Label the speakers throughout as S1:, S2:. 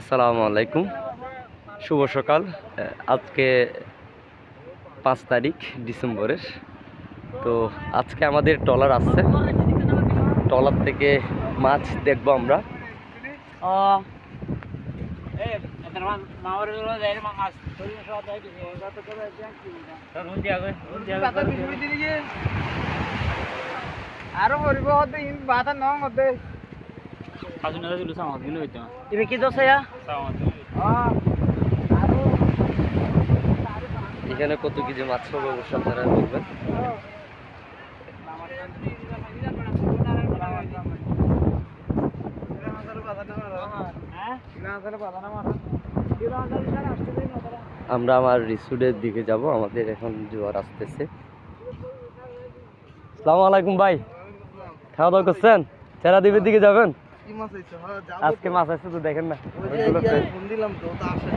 S1: আসসালামু আলাইকুম। শুভ সকাল। আজকে পাঁচ তারিখ ডিসেম্বরের। তো আজকে আমাদের ট্রলার আসছে। ট্রলার থেকে মাছ দেখব আমরা.
S2: আরও কৰিব হতে, ইন বাতা নং হতে।
S3: Dulu.
S2: আরও
S1: এখানে কত কেজি মাছ হবে অবশ্যই আপনারা বলবেন? আমরা আমার রিসুডের দিকে যাব আমাদের এখন জোয়ার আসতেছে। সালামু আলাইকুম ভাই। খাওয়া দাওয়া করছেন? চেরা দ্বীপের দিকে যাবেন?
S2: কি মাছ হইছে হ্যাঁ
S1: আজকে মাছ আসছে তো দেখেন না।
S2: ওই যে
S1: fresh।
S2: ফোন দিলাম তো তা আসে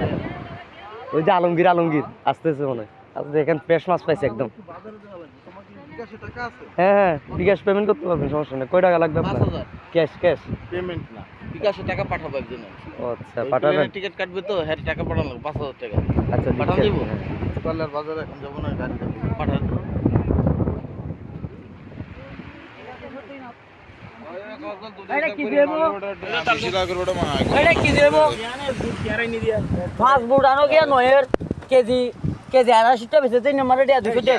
S1: ওই যে আলমগীর আলমগীর আসতেছে মনে হয়। দেখেন ফ্রেশ মাছ পাইছে একদম। হ্যাঁ হ্যাঁ বিকাশ পেমেন্ট করতে পারবেন সমস্যা নেই। কয় টাকা লাগবে আপনার? Cash cash?
S2: পেমেন্ট না। বিকাশে টাকা পাঠাবো একজন।
S1: আচ্ছা পাঠাবেন।
S2: টিকিট কাটবে তো হ্যাঁ টাকা পাঠানো পাঁচ হাজার টাকা।
S1: আচ্ছা
S2: পাঠান
S1: দিচ্ছি
S2: দিব?
S1: আপনি।
S2: বাজারে এখন যাব না গাড়ি পাঠান
S3: পাঁচ বুট আনো গিয়া নয়ের কেজি কেজি আড়াইশোটা বেঁচে নম্বরে দুশো দিয়ে